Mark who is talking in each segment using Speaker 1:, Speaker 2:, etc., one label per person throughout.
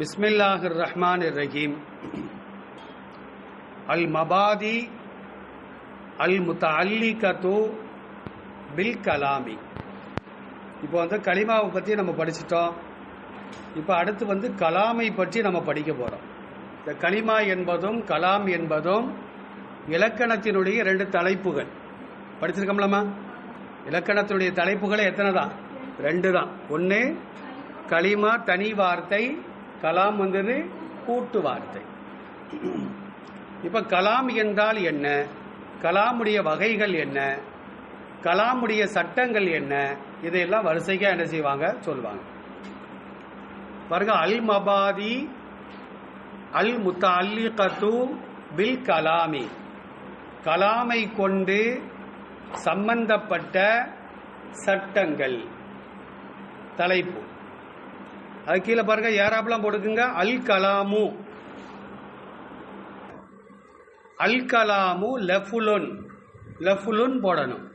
Speaker 1: பிஸ்மில்லாஹிர் ரஹ்மான் ரஹீம் அல் மபாதி அல் முத்த அல்லி கத்து பில் கலாமி இப்போ வந்து கலிமாவை பற்றி நம்ம படிச்சிட்டோம். இப்போ அடுத்து வந்து கலாமை பற்றி நம்ம படிக்க போகிறோம் இந்த கலிமா என்பதும் கலாம் என்பதும் இலக்கணத்தினுடைய ரெண்டு தலைப்புகள். படிச்சிருக்கோம்லம்மா? இலக்கணத்தினுடைய தலைப்புகளை எத்தனை தான்? ரெண்டு தான். ஒன்று களிமா தனி வார்த்தை கலாம் வந்தது கூட்டு வார்த்தை. இப்போ கலாம் என்றால் என்ன? கலாமுடைய வகைகள் என்ன? கலாமுடைய சட்டங்கள் என்ன? இதையெல்லாம் வரிசைக்காக என்ன செய்வாங்க? சொல்லுவாங்க பாருங்க அல் மபாதி அல் முத்தல்லிகத்து பில் கலாமி. கலாமை கொண்டு சம்பந்தப்பட்ட சட்டங்கள். தலைப்பு. அது கீழே பாருங்க ஏராப்லாம் போட்டுக்குங்க. அல் கலாமு அல் கலாமு லஃபுலுன். லஃபுலுன் போடணும்.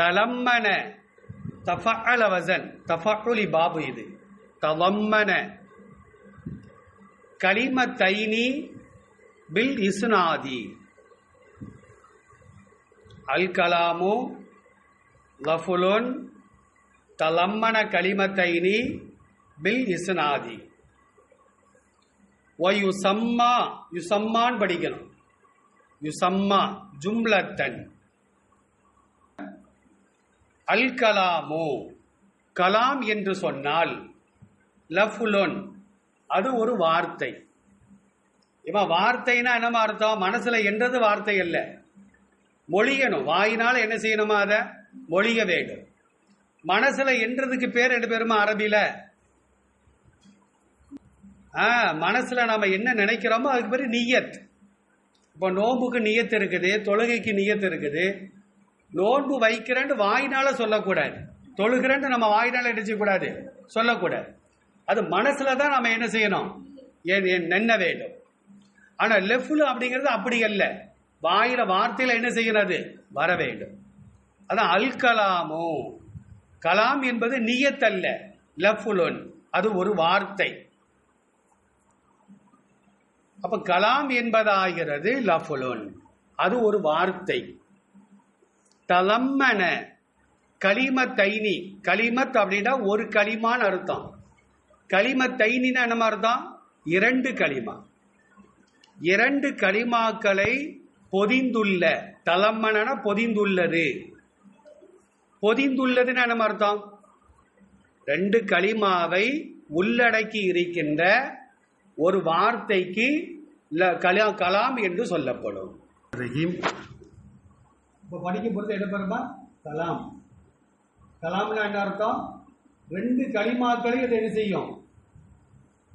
Speaker 1: தலம்மன. தஃபஅல வசன் தஃபஉலி பாபு இது. தவம்மன கலிம தைனி பில் இசுனாதி அல் கலாமு லஃபுலுன். தலம்மன களிமத்தைனி பில் இஸ்னாதி ஒ யுசம்மா யுசம்மான் படிக்கணும். யுசம்மா ஜும்லத்தன். அல் கலாமோ கலாம் என்று சொன்னால் லஃபுலோன் அது ஒரு வார்த்தை. இவன் வார்த்தைனா என்னமா அர்த்தம்? மனசுல என்றது வார்த்தை அல்ல. மொழியணும். வாயினால் என்ன செய்யணுமா அதை? மொழிய வேண்டும். மனசுல என்றதுக்கு பேர் ரெண்டு பேருமா அரபியில? ஆ மனசுல நாம என்ன நினைக்கிறோமோ அதுக்கு பேர் நீயத். இப்போ நோம்புக்கு நியத்து இருக்குது தொழுகைக்கு நியத்து இருக்குது. நோன்பு வைக்கிறேன்னு வாயினால சொல்லக்கூடாது. தொழுகிறேன்னு நம்ம வாயினால என்ன சொல்லக்கூடாது. அது மனசுல தான் நம்ம என்ன செய்யணும்? ஏன் வேண்டும். ஆனா லெஃப்ல அப்படிங்கிறது அப்படி அல்ல. வாயில வார்த்தையில என்ன செய்யறது வர வேண்டும். அதான் அல்கலாமோ. கலாம் என்பது நியத்தல்ல லஃபுலுன். அது ஒரு வார்த்தை. அப்ப கலாம் என்பதாகிறது லஃபுலுன். அது ஒரு வார்த்தை. தலம்மன களிமத்தைனி. களிமத் அப்படின்னா ஒரு களிமான்னு அர்த்தம். களிமத்தைனின்னு என்ன அர்த்தம்? இரண்டு களிமா. இரண்டு களிமாக்களை பொதிந்துள்ள தலம்மன பொதிந்துள்ளது. பொதிந்துள்ளதுன்னு என்ன அர்த்தம்? ரெண்டு களிமாவை உள்ளடக்கி இருக்கின்ற ஒரு வார்த்தைக்கு கலாம் என்று சொல்லப்படும். இப்போ படிக்கும் பொழுது என்ன பெறுமா கலாம். கலாம்னா என்ன அர்த்தம்? ரெண்டு களிமாக்களை இது என்ன செய்யும்?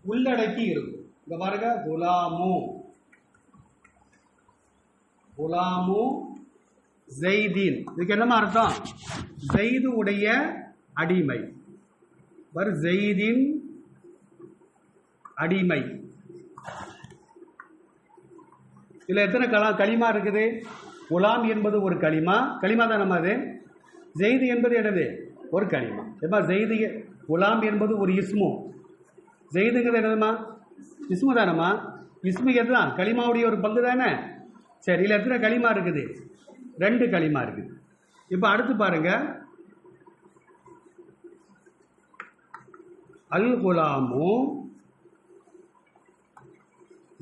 Speaker 1: உள்ளடக்கி இருக்கும். இங்க பாருங்க குலாமு. குலாமு ஜெய்தீன். இதுக்கு என்னமா அர்த்தம்? ஜெய்து உடைய அடிமை. வர் ஜெய்தின் அடிமை. இதில் எத்தனை கலா களிமா இருக்குது? குலாம் என்பது ஒரு களிமா. களிமா தான் நம்ம அது. ஜெய்து என்பது என்னது? ஒரு களிமா. எப்பா ஜெய்து குலாம் என்பது ஒரு இஸ்மு. ஜெய்துங்கிறது என்னதுமா? இஸ்மு தானம்மா. இஸ்மு எதுதான்? களிமாவுடைய ஒரு பங்கு தானே. சரி இதில் எத்தனை களிமா இருக்குது? ரெண்டு களிமா இருக்குது. இப்போ அடுத்து பாருங்க. அல் குலாமு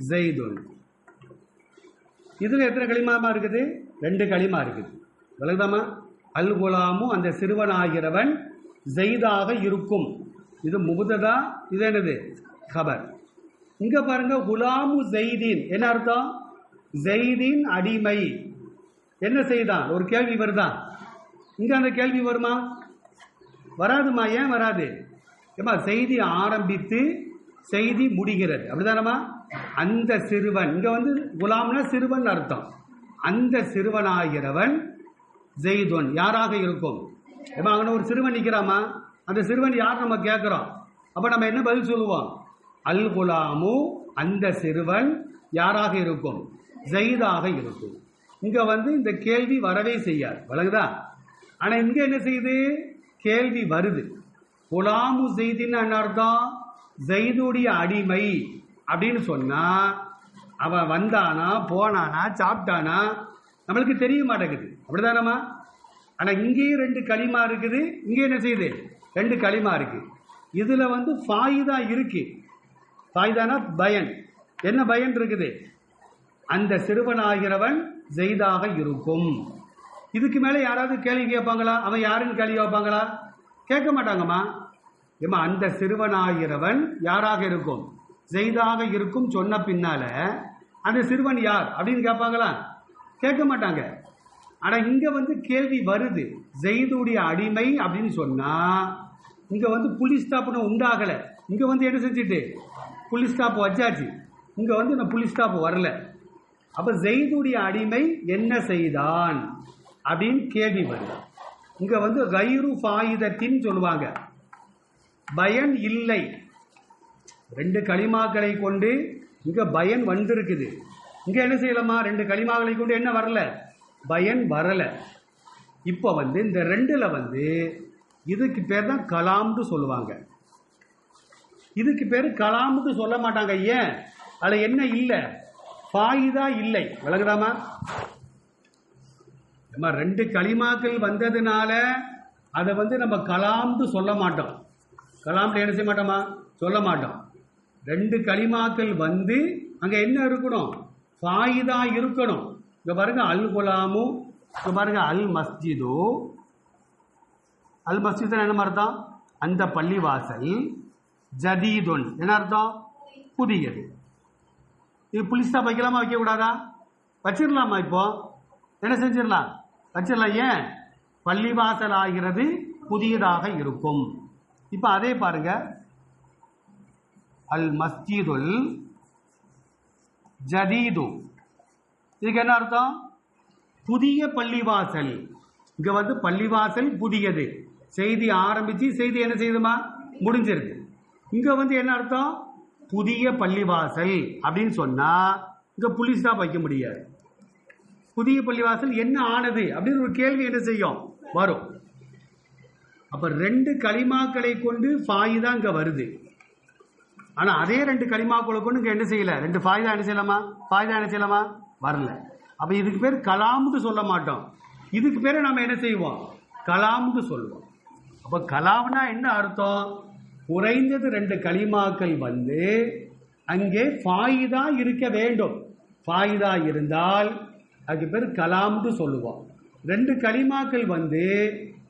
Speaker 1: ஜெய்துன். இதில் எத்தனை களிமாமா இருக்குது? ரெண்டு களிமா இருக்குது. விளக்குதாமா அல் குலாமும் அந்த சிறுவன் ஆகிறவன் ஜெய்தாக இருக்கும். இது முகுததா? இது என்னது? கபர். இங்கே பாருங்க குலாமு ஜெய்தீன். என்ன அர்த்தம்? ஜெய்தீன் அடிமை. என்ன செய்தான் ஒரு கேள்வி வருதா? இங்க அந்த கேள்வி வருமா? வராதுமா ஏன் வராது? ஏமா செய்தி ஆரம்பித்து செய்தி முடிகிறது. அப்படிதானமா அந்த சிறுவன் இங்க வந்து குலாம்னா சிறுவன் அர்த்தம். அந்த சிறுவனாகிறவன் ஜெய்துவன் யாராக இருக்கும்? ஏமா அங்கே ஒரு சிறுவன் நிற்கிறாமா அந்த சிறுவன் யார் நம்ம கேட்குறோம் அப்போ நம்ம என்ன பதில் சொல்லுவோம்? அல் குலாமு அந்த சிறுவன் யாராக இருக்கும்? ஜெய்தாக இருக்கும். இங்க வந்து இந்த கேள்வி வரவே செய்யாது. வழங்குதா ஆனா இங்க என்ன செய்யுது? கேள்வி வருது. குலாமு செய்தின்னு என்ன அர்த்தம்? ஜெய்துடைய அடிமை. அப்படின்னு சொன்னா அவன் வந்தானா போனானா சாப்பிட்டானா நம்மளுக்கு தெரிய மாட்டேங்குது. அப்படிதானம்மா? ஆனா இங்கேயும் ரெண்டு களிமா இருக்குது. இங்கே என்ன செய்யுது? ரெண்டு களிமா இருக்கு. இதுல வந்து ஃபாயிதா இருக்கு. ஃபாயிதானா? பயன். என்ன பயன் இருக்குது? அந்த சிறுவனாகிறவன் ஜெய்தாக இருக்கும். இதுக்கு மேலே யாராவது கேள்வி கேட்பாங்களா? அவன் யாருன்னு கேள்வி கேட்பாங்களா? கேட்க மாட்டாங்கம்மா. ஏம்மா அந்த சிறுவனாகிறவன் யாராக இருக்கும்? ஜெய்தாக இருக்கும் சொன்ன பின்னால அந்த சிறுவன் யார் அப்படின்னு கேட்பாங்களா? கேட்க மாட்டாங்க. ஆனால் இங்கே வந்து கேள்வி வருது. ஜெய்துடைய அடிமை அப்படின்னு சொன்னால் இங்கே வந்து புலிஸ் ஸ்டாப்னு உண்டாகலை. இங்கே வந்து என்ன செஞ்சுட்டு? புலிஸ் ஸ்டாப் வச்சாச்சு. இங்கே வந்து நான் புலிஸ் ஸ்டாப் வரல. அப்ப ஜெயிதுடைய அடிமை என்ன செய்தான்? அப்படின்னு கேள்வி வருது. இங்க வந்து கைரு ஃபாயுதத்தின் சொல்லுவாங்க. பயன் இல்லை. ரெண்டு களிமாக்களை கொண்டு இங்க பயன் வந்திருக்குது. இங்க என்ன செய்யலாமா? ரெண்டு களிமாக்களை கொண்டு என்ன வரல? பயன் வரல. இப்போ வந்து இந்த ரெண்டுல வந்து இதுக்கு பேர் தான் கலாம்னு சொல்லுவாங்க. இதுக்கு பேர் கலாம்னு சொல்ல மாட்டாங்க. ஏன்? அதில் என்ன இல்லை? ஃபாயிதா இல்லை. விளங்குதாமா? நம்ம ரெண்டு களிமாக்கள் வந்ததுனால அதை வந்து நம்ம கலாம்னு சொல்ல மாட்டோம். கலாம்னு என்ன செய்ய மாட்டோமா? சொல்ல மாட்டோம். ரெண்டு களிமாக்கள் வந்து அங்கே என்ன இருக்கணும்? ஃபாயிதா இருக்கணும். இங்கே பாருங்க அல் குலாமு இங்கே பாருங்க அல் மஸ்ஜிது. அல் மஸ்ஜித் என்ன அர்த்தம்? அந்த பள்ளிவாசல் ஜதீதுன். என்ன அர்த்தம்? புதியது. இது புலிஸ்டா வைக்கலாமா வைக்கக்கூடாதா? வச்சிடலாமா இப்போ? என்ன செஞ்சிடலாம்? வச்சிடலாம் ஏன்? பள்ளிவாசல் ஆகிறது புதியதாக இருக்கும். இப்போ அதே பாருங்க. அல் மஸ்ஜிதுல் ஜதீது. இதுக்கு என்ன அர்த்தம்? புதிய பள்ளிவாசல் இங்கே வந்து பள்ளிவாசல் புதியது. செய்தி ஆரம்பித்து செய்தி என்ன செய்யுதுமா? முடிஞ்சிருக்கு. இங்கே வந்து என்ன அர்த்தம்? புதிய பள்ளிவாசல் அப்படின்னு சொன்னால் இங்கே புலி ஸ்டாப் வைக்க முடியாது. புதிய பள்ளிவாசல் என்ன ஆனது அப்படின்னு ஒரு கேள்வி என்ன செய்யும்? வரும். அப்போ ரெண்டு களிமாக்களை கொண்டு ஃபாய் தான் இங்கே வருது. ஆனால் அதே ரெண்டு களிமாக்களை கொண்டு இங்கே என்ன செய்யலை? ரெண்டு ஃபாயிதா என்ன செய்யலாமா? ஃபாயிதா என்ன செய்யலாமா? வரல. அப்போ இதுக்கு பேர் கலாம்னு சொல்ல மாட்டோம். இதுக்கு பேர் நம்ம என்ன செய்வோம்? கலாம்னு சொல்லுவோம். அப்போ கலாம்னா என்ன அர்த்தம்? குறைந்தது ரெண்டு களிமாக்கள் வந்து அங்கே ஃபாயிதா இருக்க வேண்டும். ஃபாயிதா இருந்தால் அதுக்கு பேர் கலாம்னு சொல்லுவோம். ரெண்டு களிமாக்கள் வந்து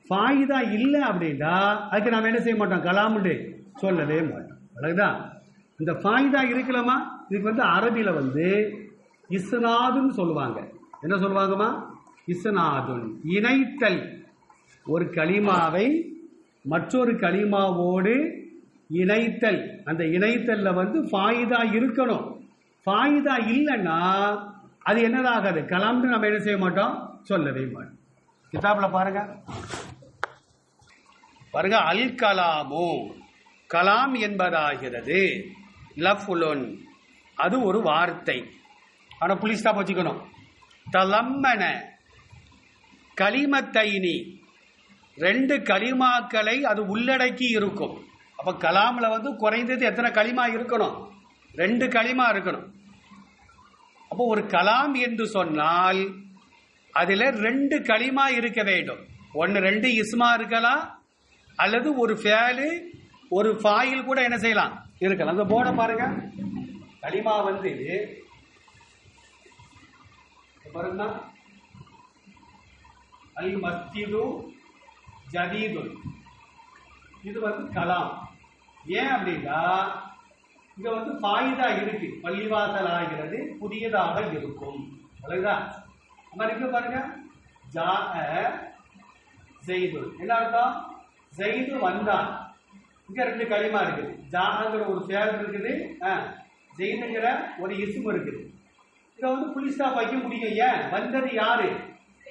Speaker 1: ஃபாயிதா இல்லை அப்படின்னா அதுக்கு நாம் என்ன செய்ய மாட்டோம்? கலாம்னு சொல்லவே மாட்டோம். அழகுதான் இந்த ஃபாயிதா இருக்கலாமா? இதுக்கு வந்து அரபியில் வந்து இஸ்னாதுன்னு சொல்லுவாங்க. என்ன சொல்லுவாங்கம்மா? இஸ்னாதுன். இணைத்தல். ஒரு களிமாவை மற்றொரு களிமாவோடு இணைத்தல். அந்த இணைத்தலில் வந்து ஃபாயிதா இருக்கணும். ஃபாயிதா இல்லைன்னா அது என்னதாகாது? கலாம்னு நம்ம என்ன செய்ய மாட்டோம்? சொல்லவே மாட்டோம். கிதாப்ல பாருங்க. பாருங்க அல் கலாமு கலாம் என்பதாகிறது. லஃபுலுன். அது ஒரு வார்த்தை. ஆனால் புளிஸ்டாப் வச்சுக்கணும். தலம்மன. களிமத்தைனி. ரெண்டு கலிமாக்களை அது உள்ளடக்கி இருக்கும். அப்ப கலாமில் வந்து குறைந்தது எத்தனை களிமா இருக்கணும்? ரெண்டு களிமா இருக்கணும். அப்போ ஒரு கலாம் என்று சொன்னால் அதில் ரெண்டு களிமா இருக்க வேண்டும். ஒன்று ரெண்டு இஸ்மா இருக்கலாம். அல்லது ஒரு ஃபேலு ஒரு ஃபாயில் கூட என்ன செய்யலாம்? இருக்கலாம். அந்த போர்டை பாருங்க. களிமா வந்து பாருங்க. அல் மஸ்ஜிது ஜதீதுன் இது வந்து கலாம். ஏன் அப்படின்னா இங்க வந்து ஃபாயிதா இருக்கு. பள்ளிவாசல் ஆகிறது புதியதாக இருக்கும். அழகுதா? நம்ம பாருங்க. ஜா ஜெய்து என்ன அர்த்தம்? ஜெய்து வந்தான். இங்க ரெண்டு களிமா இருக்குது. ஜாகங்கிற ஒரு சேர் இருக்குது. ஆ, ஜெயினுங்கிற ஒரு இசும் இருக்குது. இதை வந்து புலிசா வைக்க முடியும். ஏன்? வந்தது யாரு?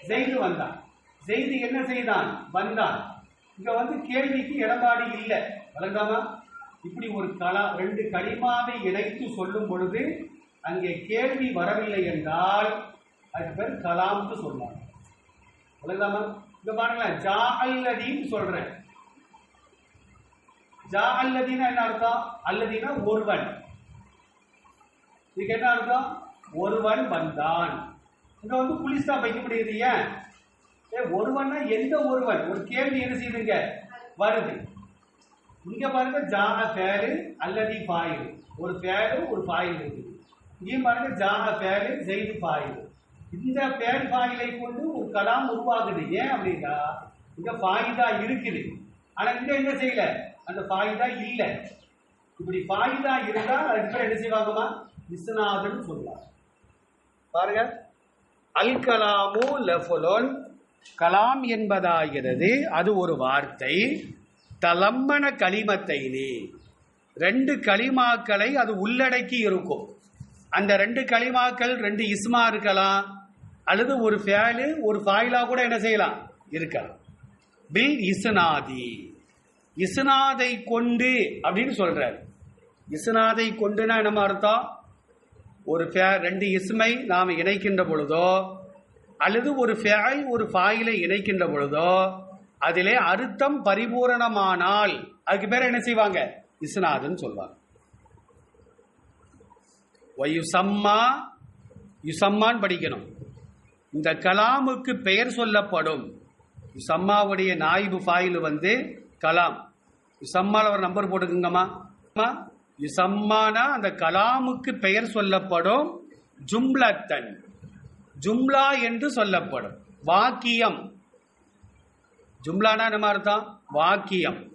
Speaker 1: ஜெய்து வந்தான். ஜெய்து என்ன செய்தான்? வந்தான். இங்க வந்து கேள்விக்கு இடபாடு இல்லை. வழங்காமா இப்படி ஒரு கலா ரெண்டு களிமாவை இணைத்து சொல்லும் பொழுது அங்கே கேள்வி வரவில்லை என்றால் அது பேர் கலாம்னு சொல்லுவாங்க வழங்காமா இங்க பாருங்களேன் ஜா அல்லதின்னு சொல்றேன். ஜா அல்லதீனா என்ன அர்த்தம்? அல்லதீனா ஒருவன். இதுக்கு என்ன அர்த்தம்? ஒருவன் வந்தான். இங்க வந்து புலிஸ் தான் வைக்க முடியுது ஏன்? ஒருவன்னா எந்த ஒருவன்? ஒரு கேள்வி என்ன செய்யுதுங்க வருது. இங்க பாருங்க ஜாக பேரு அல்லதி ஃபாயில் ஒரு ஃபேலு ஒரு பாயில் இருக்குது. இங்கே பாருங்க ஜாக பேரு ஜெயிது ஃபாயில் இந்த பேர் பாயிலை கொண்டு ஒரு கலாம் உருவாகுது. ஏன் அப்படின்னா இங்க ஃபாயிதா இருக்குது. ஆனா இங்க என்ன செய்யல? அந்த ஃபாயிதா இல்ல. இப்படி ஃபாயிதா இருந்தா அதுக்கு பேர் என்ன செய்வாங்கம்மா? விஸ்வநாதன் சொல்லலாம் பாருங்க. அல் கலாமு லஃபுலோன் கலாம் என்பதாகிறது அது ஒரு வார்த்தை. தலம்மன களிமத்தைனி ரெண்டு களிமாக்களை அது உள்ளடக்கி இருக்கும். அந்த ரெண்டு களிமாக்கள் ரெண்டு இஸ்மா இருக்கலாம். அல்லது ஒரு ஃபேலு ஒரு ஃபாயிலாக கூட என்ன செய்யலாம்? இருக்கலாம். பில் இசுநாதி இசுநாதை கொண்டு அப்படின்னு சொல்றாரு. இசுநாதை கொண்டுனா என்னமா அர்த்தம்? ஒரு ஃபே ரெண்டு இஸ்மை நாம் இணைக்கின்ற பொழுதோ அல்லது ஒரு ஃபேல் ஒரு ஃபாயிலை இணைக்கின்ற பொழுதோ அதிலே அர்த்தம் பரிபூரணமானால் அதுக்கு பேர் என்ன செய்வாங்க? இஸ்னாதுன்னு சொல்வாங்க ஒயுசம்மா யுசம்மான்னு படிக்கணும். இந்த கலாமுக்கு பெயர் சொல்லப்படும். யுசம்மாவுடைய நாயிபு ஃபாயில் வந்து கலாம். யுசம்மால ஒரு நம்பர் போட்டுக்குங்கம்மா. யுசம்மானா அந்த கலாமுக்கு பெயர் சொல்லப்படும் ஜும்லத்தன். ஜும்லா என்று சொல்லப்படும். வாக்கியம். ஜும்லானா என்ன அர்த்தம்? வாக்கியம்.